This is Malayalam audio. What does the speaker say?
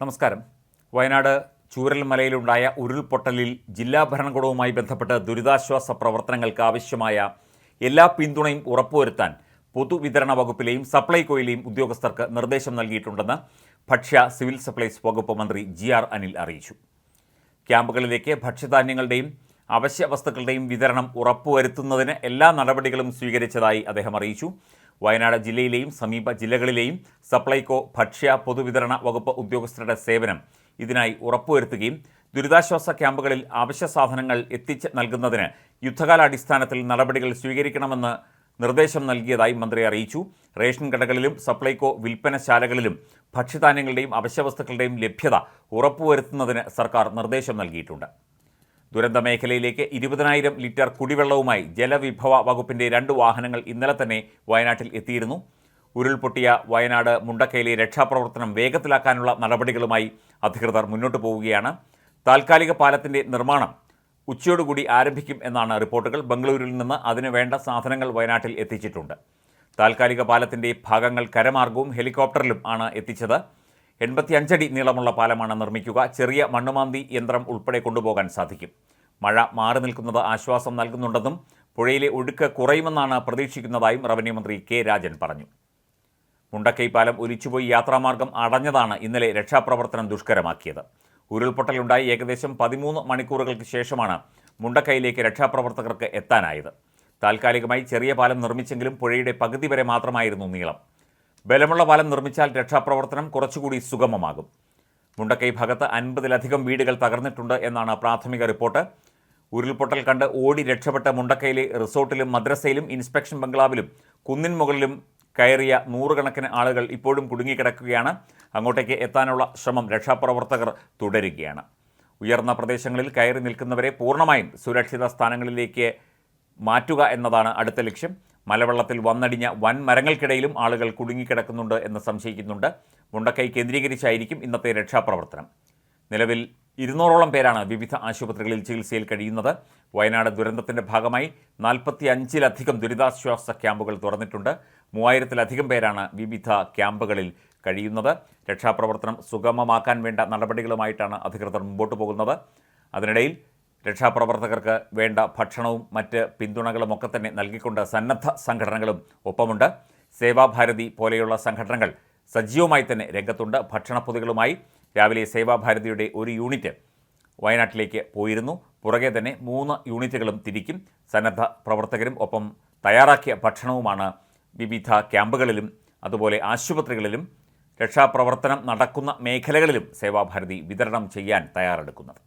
നമസ്കാരം. വയനാട് ചൂരൽമലയിലുണ്ടായ ഉരുൾപൊട്ടലിൽ ജില്ലാ ഭരണകൂടവുമായി ബന്ധപ്പെട്ട് ദുരിതാശ്വാസ പ്രവർത്തനങ്ങൾക്ക് ആവശ്യമായ എല്ലാ പിന്തുണയും ഉറപ്പുവരുത്താൻ പൊതുവിതരണ വകുപ്പിലെയും സപ്ലൈകോയിലെയും ഉദ്യോഗസ്ഥർക്ക് നിർദ്ദേശം നൽകിയിട്ടുണ്ടെന്ന് ഭക്ഷ്യ സിവിൽ സപ്ലൈസ് വകുപ്പ് മന്ത്രി ജി ആർ അനിൽ അറിയിച്ചു. ക്യാമ്പുകളിലേക്ക് ഭക്ഷ്യധാന്യങ്ങളുടെയും അവശ്യ വസ്തുക്കളുടെയും വിതരണം ഉറപ്പുവരുത്തുന്നതിന് എല്ലാ നടപടികളും സ്വീകരിച്ചതായി അദ്ദേഹം അറിയിച്ചു. വയനാട് ജില്ലയിലെയും സമീപ ജില്ലകളിലെയും സപ്ലൈകോ ഭക്ഷ്യ പൊതുവിതരണ വകുപ്പ് ഉദ്യോഗസ്ഥരുടെ സേവനം ഇതിനായി ഉറപ്പുവരുത്തുകയും ദുരിതാശ്വാസ ക്യാമ്പുകളിൽ അവശ്യ സാധനങ്ങൾ എത്തിച്ച് നൽകുന്നതിന് യുദ്ധകാലാടിസ്ഥാനത്തിൽ നടപടികൾ സ്വീകരിക്കണമെന്ന് നിർദ്ദേശം നൽകിയതായി മന്ത്രി അറിയിച്ചു. റേഷൻ കടകളിലും സപ്ലൈകോ വിൽപ്പനശാലകളിലും ഭക്ഷ്യധാന്യങ്ങളുടെയും അവശ്യവസ്തുക്കളുടെയും ലഭ്യത ഉറപ്പുവരുത്തുന്നതിന് സർക്കാർ നിർദ്ദേശം നൽകിയിട്ടുണ്ട്. ദുരന്ത മേഖലയിലേക്ക് ഇരുപതിനായിരം ലിറ്റർ കുടിവെള്ളവുമായി ജലവിഭവ വകുപ്പിന്റെ രണ്ട് വാഹനങ്ങൾ ഇന്നലെ തന്നെ വയനാട്ടിൽ എത്തിയിരുന്നു. ഉരുൾപൊട്ടിയ വയനാട് മുണ്ടക്കയിലെ രക്ഷാപ്രവർത്തനം വേഗത്തിലാക്കാനുള്ള നടപടികളുമായി അധികൃതർ മുന്നോട്ട് പോവുകയാണ്. താൽക്കാലിക പാലത്തിന്റെ നിർമ്മാണം ഉച്ചയോടുകൂടി ആരംഭിക്കും എന്നാണ് റിപ്പോർട്ടുകൾ. ബംഗളൂരുവിൽ നിന്ന് അതിന് വേണ്ട സാധനങ്ങൾ വയനാട്ടിൽ എത്തിച്ചിട്ടുണ്ട്. താൽക്കാലിക പാലത്തിന്റെ ഭാഗങ്ങൾ കരമാർഗവും ഹെലികോപ്റ്ററിലും ആണ് എത്തിച്ചത്. എൺപത്തിയഞ്ചടി നീളമുള്ള പാലമാണ് നിർമ്മിക്കുക. ചെറിയ മണ്ണുമാന്തി യന്ത്രം ഉൾപ്പെടെ കൊണ്ടുപോകാൻ സാധിക്കും. മഴ മാറി നിൽക്കുന്നത് ആശ്വാസം നൽകുന്നുണ്ടെന്നും പുഴയിലെ ഒഴുക്ക് കുറയുമെന്നാണ് പ്രതീക്ഷിക്കുന്നതായും റവന്യൂ മന്ത്രി കെ രാജൻ പറഞ്ഞു. മുണ്ടക്കൈ പാലം ഒലിച്ചുപോയി യാത്രാമാർഗം അടഞ്ഞതാണ് ഇന്നലെ രക്ഷാപ്രവർത്തനം ദുഷ്കരമാക്കിയത്. ഉരുൾപൊട്ടലുണ്ടായി ഏകദേശം പതിമൂന്ന് മണിക്കൂറുകൾക്ക് ശേഷമാണ് മുണ്ടക്കൈയിലേക്ക് രക്ഷാപ്രവർത്തകർക്ക് എത്താനായത്. താൽക്കാലികമായി ചെറിയ പാലം നിർമ്മിച്ചെങ്കിലും പുഴയുടെ പകുതി വരെ മാത്രമായിരുന്നു നീളം. ബലമുള്ള പാലം നിർമ്മിച്ചാൽ രക്ഷാപ്രവർത്തനം കുറച്ചുകൂടി സുഗമമാകും. മുണ്ടക്കൈ ഭാഗത്ത് അൻപതിലധികം വീടുകൾ തകർന്നിട്ടുണ്ട് എന്നാണ് പ്രാഥമിക റിപ്പോർട്ട്. ഉരുൾപൊട്ടൽ കണ്ട് ഓടി രക്ഷപ്പെട്ട മുണ്ടക്കൈയിലെ റിസോർട്ടിലും മദ്രസയിലും ഇൻസ്പെക്ഷൻ ബംഗ്ലാവിലും കുന്നിൻ മുകളിലും കയറിയ നൂറുകണക്കിന് ആളുകൾ ഇപ്പോഴും കുടുങ്ങിക്കിടക്കുകയാണ്. അങ്ങോട്ടേക്ക് എത്താനുള്ള ശ്രമം രക്ഷാപ്രവർത്തകർ തുടരുകയാണ്. ഉയർന്ന പ്രദേശങ്ങളിൽ കയറി നിൽക്കുന്നവരെ പൂർണമായും സുരക്ഷിത സ്ഥാനങ്ങളിലേക്ക് മാറ്റുക എന്നതാണ് അടുത്ത ലക്ഷ്യം. മലവെള്ളത്തിൽ വന്നടിഞ്ഞ വൻ മരങ്ങൾക്കിടയിലും ആളുകൾ കുടുങ്ങിക്കിടക്കുന്നുണ്ട് എന്ന് സംശയിക്കുന്നുണ്ട്. മുണ്ടക്കൈ കേന്ദ്രീകരിച്ചായിരിക്കും ഇന്നത്തെ രക്ഷാപ്രവർത്തനം. നിലവിൽ ഇരുന്നൂറോളം പേരാണ് വിവിധ ആശുപത്രികളിൽ ചികിത്സയിൽ കഴിയുന്നത്. വയനാട് ദുരന്തത്തിന്റെ ഭാഗമായി നാൽപ്പത്തി അഞ്ചിലധികം ദുരിതാശ്വാസ ക്യാമ്പുകൾ തുറന്നിട്ടുണ്ട്. മൂവായിരത്തിലധികം പേരാണ് വിവിധ ക്യാമ്പുകളിൽ കഴിയുന്നത്. രക്ഷാപ്രവർത്തനം സുഗമമാക്കാൻ വേണ്ട നടപടികളുമായിട്ടാണ് അധികൃതർ മുമ്പോട്ട് പോകുന്നത്. അതിനിടയിൽ രക്ഷാപ്രവർത്തകർക്ക് വേണ്ട ഭക്ഷണവും മറ്റ് പിന്തുണകളും ഒക്കെ തന്നെ നൽകിക്കൊണ്ട് സന്നദ്ധ സംഘടനകളും ഒപ്പമുണ്ട്. സേവാഭാരതി പോലെയുള്ള സംഘടനകൾ സജീവമായി തന്നെ രംഗത്തുണ്ട്. ഭക്ഷണപ്പൊതികളുമായി രാവിലെ സേവാഭാരതിയുടെ ഒരു യൂണിറ്റ് വയനാട്ടിലേക്ക് പോയിരുന്നു. പുറകെ തന്നെ മൂന്ന് യൂണിറ്റുകളും തിരിക്കും. സന്നദ്ധ പ്രവർത്തകരും ഒപ്പം തയ്യാറാക്കിയ ഭക്ഷണവുമാണ് വിവിധ ക്യാമ്പുകളിലും അതുപോലെ ആശുപത്രികളിലും രക്ഷാപ്രവർത്തനം നടക്കുന്ന മേഖലകളിലും സേവാഭാരതി വിതരണം ചെയ്യാൻ തയ്യാറെടുക്കുന്നത്.